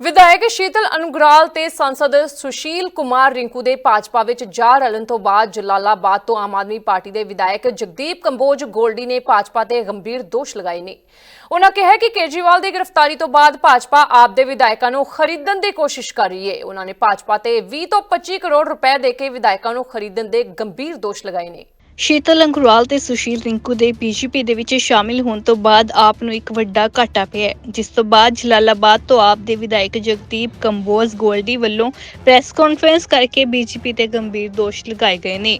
ਵਿਧਾਇਕ ਸ਼ੀਤਲ ਅਨੁਗਰਾਲ ਤੇ ਸੰਸਦ ਸੁਸ਼ੀਲ ਕੁਮਾਰ ਰਿੰਕੂ ਦੇ ਭਾਜਪਾ ਵਿੱਚ ਜਾ ਰਲਣ ਤੋਂ ਬਾਅਦ ਜਲਾਲਾਬਾਦ ਤੋਂ ਆਮ ਆਦਮੀ ਪਾਰਟੀ ਦੇ ਵਿਧਾਇਕ ਜਗਦੀਪ ਕੰਬੋਜ ਗੋਲਡੀ ਨੇ ਭਾਜਪਾ ਤੇ ਗੰਭੀਰ ਦੋਸ਼ ਲਗਾਏ ਨੇ। ਉਹਨਾਂ ਕਿਹਾ ਕਿ ਕੇਜਰੀਵਾਲ ਦੀ ਗ੍ਰਿਫਤਾਰੀ ਤੋਂ ਬਾਅਦ ਭਾਜਪਾ ਆਪ ਦੇ ਵਿਧਾਇਕਾਂ ਨੂੰ ਖਰੀਦਣ ਦੀ ਕੋਸ਼ਿਸ਼ ਕਰ ਰਹੀ ਹੈ। ਉਹਨਾਂ ਨੇ ਭਾਜਪਾ ਤੇ 20 ਤੋਂ 25 ਕਰੋੜ ਰੁਪਏ ਦੇ ਕੇ ਵਿਧਾਇਕਾਂ ਨੂੰ ਖਰੀਦਣ ਦੇ ਗੰਭੀਰ ਦੋਸ਼ ਲਗਾਏ ਨੇ। ਸ਼ੀਤਲ ਅੰਗਰਵਾਲ ਤੇ ਸੁਸ਼ੀਲ ਰਿੰਕੂ ਦੇ ਬੀਜੇਪੀ ਦੇ ਵਿੱਚ ਸ਼ਾਮਿਲ ਹੋਣ ਤੋਂ ਬਾਅਦ ਆਪ ਨੂੰ ਇੱਕ ਵੱਡਾ ਘਾਟਾ ਪਿਆ ਹੈ, ਜਿਸ ਤੋਂ ਬਾਅਦ ਜਲਾਲਾਬਾਦ ਤੋਂ ਆਪ ਦੇ ਵਿਧਾਇਕ ਜਗਦੀਪ ਕੰਬੋਜ ਗੋਲਡੀ ਵੱਲੋਂ ਪ੍ਰੈਸ ਕਾਨਫਰੰਸ ਕਰਕੇ ਬੀਜੇਪੀ ਤੇ ਗੰਭੀਰ ਦੋਸ਼ ਲਗਾਏ ਗਏ ਨੇ।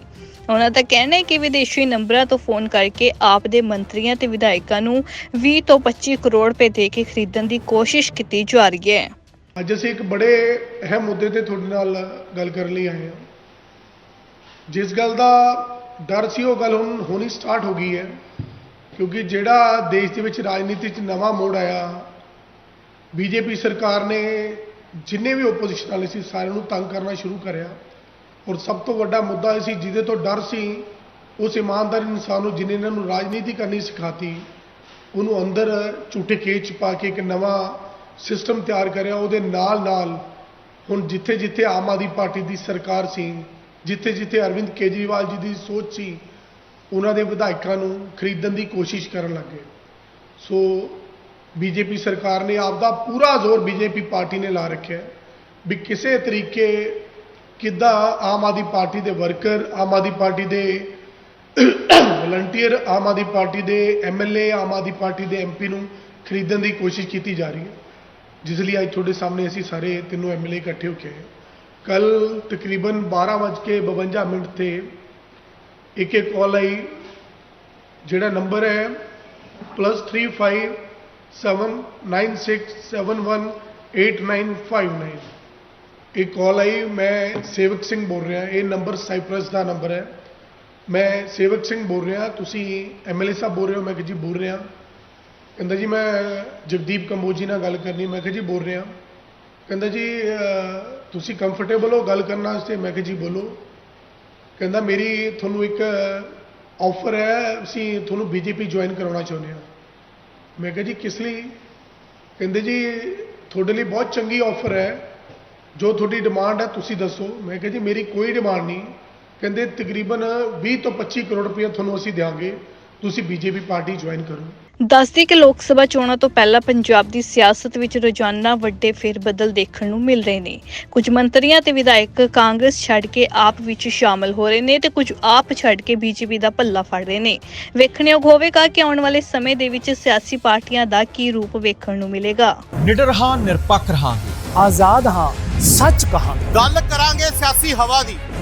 ਉਹਨਾਂ ਦਾ ਕਹਿਣਾ ਹੈ ਕਿ ਵਿਦੇਸ਼ੀ ਨੰਬਰਾਂ ਤੋਂ ਫੋਨ ਕਰਕੇ ਆਪ ਦੇ ਮੰਤਰੀਆਂ ਤੇ ਵਿਧਾਇਕਾਂ ਨੂੰ 20 ਤੋਂ 25 ਕਰੋੜ ਰੁਪਏ ਦੇ ਕੇ ਖਰੀਦਣ ਦੀ ਕੋਸ਼ਿਸ਼ ਕੀਤੀ ਜਾ ਰਹੀ ਹੈ। ਅੱਜ ਅਸੀਂ ਇੱਕ ਬੜੇ ਅਹਿਮ ਮੁੱਦੇ ਤੇ ਤੁਹਾਡੇ ਨਾਲ ਗੱਲ ਕਰਨ ਲਈ ਆਏ ਹਾਂ। ਜਿਸ ਗੱਲ ਦਾ ਡਰ ਸੀ, ਉਹ ਗੱਲ ਹੁਣ ਹੋਣੀ ਸਟਾਰਟ ਹੋ ਗਈ ਹੈ। ਕਿਉਂਕਿ ਜਿਹੜਾ ਦੇਸ਼ ਦੇ ਵਿੱਚ ਰਾਜਨੀਤੀ 'ਚ ਨਵਾਂ ਮੋੜ ਆਇਆ, ਬੀਜੇਪੀ ਸਰਕਾਰ ਨੇ ਜਿੰਨੇ ਵੀ ਓਪੋਜੀਸ਼ਨ ਵਾਲੇ ਸੀ, ਸਾਰਿਆਂ ਨੂੰ ਤੰਗ ਕਰਨਾ ਸ਼ੁਰੂ ਕਰਿਆ। ਔਰ ਸਭ ਤੋਂ ਵੱਡਾ ਮੁੱਦਾ ਇਹ ਸੀ, ਜਿਹਦੇ ਤੋਂ ਡਰ ਸੀ, ਉਸ ਇਮਾਨਦਾਰ ਇਨਸਾਨ ਨੂੰ ਜਿਨੇ ਇਹਨਾਂ ਨੂੰ ਰਾਜਨੀਤੀ ਕਰਨੀ ਸਿਖਾਤੀ, ਉਹਨੂੰ ਅੰਦਰ ਝੂਠੇ ਕੇਸ 'ਚ ਪਾ ਕੇ ਇੱਕ ਨਵਾਂ ਸਿਸਟਮ ਤਿਆਰ ਕਰਿਆ, ਉਹਦੇ ਨਾਲ ਨਾਲ ਹੁਣ ਜਿੱਥੇ ਜਿੱਥੇ ਆਮ ਆਦਮੀ ਪਾਰਟੀ ਦੀ ਸਰਕਾਰ ਸੀ ਜਿੱਥੇ ਜਿੱਥੇ ਅਰਵਿੰਦ ਕੇਜਰੀਵਾਲ ਜੀ ਦੀ ਸੋਚ ਸੀ, ਉਹਨਾਂ ਦੇ ਵਿਧਾਇਕਾਂ ਨੂੰ ਖਰੀਦਣ ਦੀ ਕੋਸ਼ਿਸ਼ ਕਰਨ ਲੱਗੇ। ਸੋ ਬੀਜੇਪੀ ਸਰਕਾਰ ਨੇ ਆਪਦਾ ਪੂਰਾ ਜ਼ੋਰ ਬੀਜੇਪੀ ਪਾਰਟੀ ਨੇ ਲਾ ਰੱਖਿਆ ਵੀ ਕਿਸੇ ਤਰੀਕੇ ਕਿੱਦਾਂ ਆਮ ਆਦਮੀ ਪਾਰਟੀ ਦੇ ਵਰਕਰ, ਆਮ ਆਦਮੀ ਪਾਰਟੀ ਦੇ ਵਲੰਟੀਅਰ, ਆਮ ਆਦਮੀ ਪਾਰਟੀ ਦੇ ਐਮਐਲਏ ਆਮ ਆਦਮੀ ਪਾਰਟੀ ਦੇ ਐਮਪੀ ਨੂੰ ਖਰੀਦਣ ਦੀ ਕੋਸ਼ਿਸ਼ ਕੀਤੀ ਜਾ ਰਹੀ ਹੈ। ਜਿਸ ਲਈ ਅੱਜ ਤੁਹਾਡੇ ਸਾਹਮਣੇ ਅਸੀਂ ਸਾਰੇ ਤਿੰਨੋਂ ਐਮਐਲਏ ਇਕੱਠੇ ਹੋ ਕੇ ਆਏ ਕੱਲ ਤਕਰੀਬਨ 12:52 ਮਿੰਟ ਤੇ ਇੱਕ ਇੱਕ ਕਾਲ ਆਈ ਜਿਹੜਾ ਨੰਬਰ ਹੈ +3579671895 ਇਹ ਕਾਲ ਆਈ ਮੈਂ ਸੇਵਕ ਸਿੰਘ ਬੋਲ ਰਿਹਾ ਇਹ ਨੰਬਰ ਸਾਈਪ੍ਰਸ ਦਾ ਨੰਬਰ ਹੈ ਮੈਂ ਸੇਵਕ ਸਿੰਘ ਬੋਲ ਰਿਹਾ ਤੁਸੀਂ ਐਮਐਲਏ ਸਾਹਿਬ ਬੋਲ ਰਹੇ ਹੋ ਮੈਂ ਕਿਹਾ ਜੀ ਬੋਲ ਰਿਹਾ ਕਹਿੰਦਾ ਜੀ ਮੈਂ ਜਗਦੀਪ ਕੰਬੋਜੀ ਨਾਲ ਗੱਲ ਕਰਨੀ ਮੈਂ ਕਿਹਾ ਜੀ ਬੋਲ ਰਿਹਾ ਕਹਿੰਦਾ ਜੀ ਤੁਸੀਂ ਕੰਫਰਟੇਬਲ ਹੋ ਗੱਲ ਕਰਨ ਵਾਸਤੇ? ਮੈਂ ਕਿਹਾ ਜੀ, ਬੋਲੋ। ਕਹਿੰਦਾ, ਮੇਰੀ ਤੁਹਾਨੂੰ ਇੱਕ ਆਫਰ ਹੈ, ਅਸੀਂ ਤੁਹਾਨੂੰ ਬੀਜੇਪੀ ਜੁਆਇਨ ਕਰਾਉਣਾ ਚਾਹੁੰਦੇ ਹਾਂ। ਮੈਂ ਕਿਹਾ ਜੀ, ਕਿਸ ਲਈ? ਕਹਿੰਦੇ ਜੀ, ਤੁਹਾਡੇ ਲਈ ਬਹੁਤ ਚੰਗੀ ਆਫਰ ਹੈ। ਜੋ ਤੁਹਾਡੀ ਡਿਮਾਂਡ ਹੈ, ਤੁਸੀਂ ਦੱਸੋ। ਮੈਂ ਕਿਹਾ ਜੀ, ਮੇਰੀ ਕੋਈ ਡਿਮਾਂਡ ਨਹੀਂ। ਕਹਿੰਦੇ, ਤਕਰੀਬਨ 20 ਤੋਂ 25 ਕਰੋੜ ਰੁਪਏ ਤੁਹਾਨੂੰ ਅਸੀਂ ਦੇਵਾਂਗੇ ਤੁਸੀਂ ਬੀਜੇਪੀ ਪਾਰਟੀ ਜੁਆਇਨ ਕਰੋ। ਦੱਸਦੀ ਕਿ ਲੋਕ ਸਭਾ ਚੋਣਾਂ ਤੋਂ ਪਹਿਲਾਂ ਪੰਜਾਬ ਦੀ ਸਿਆਸਤ ਵਿੱਚ ਰੋਜ਼ਾਨਾ ਵੱਡੇ ਫੇਰਬਦਲ ਦੇਖਣ ਨੂੰ ਮਿਲ ਰਹੇ ਨੇ। ਕੁਝ ਮੰਤਰੀਆਂ ਤੇ ਵਿਧਾਇਕ ਕਾਂਗਰਸ ਛੱਡ ਕੇ ਆਪ ਵਿੱਚ ਸ਼ਾਮਲ ਹੋ ਰਹੇ ਨੇ ਤੇ ਕੁਝ ਆਪ ਛੱਡ ਕੇ ਬੀਜੇਪੀ ਦਾ ਪੱਲਾ ਫੜ ਰਹੇ ਨੇ। ਵੇਖਣਯੋਗ ਹੋਵੇਗਾ ਕਿ ਆਉਣ ਵਾਲੇ ਸਮੇਂ ਦੇ ਵਿੱਚ ਸਿਆਸੀ ਪਾਰਟੀਆਂ ਦਾ ਕੀ ਰੂਪ ਵੇਖਣ ਨੂੰ ਮਿਲੇਗਾ। ਨਿਡਰ ਹਾਂ ਨਿਰਪੱਖ ਰਹਾਂਗੇ। ਆਜ਼ਾਦ ਹਾਂ ਸੱਚ ਕਹਾਂਗੇ। ਗੱਲ ਕਰਾਂਗੇ ਸਿਆਸੀ ਹਵਾ ਦੀ।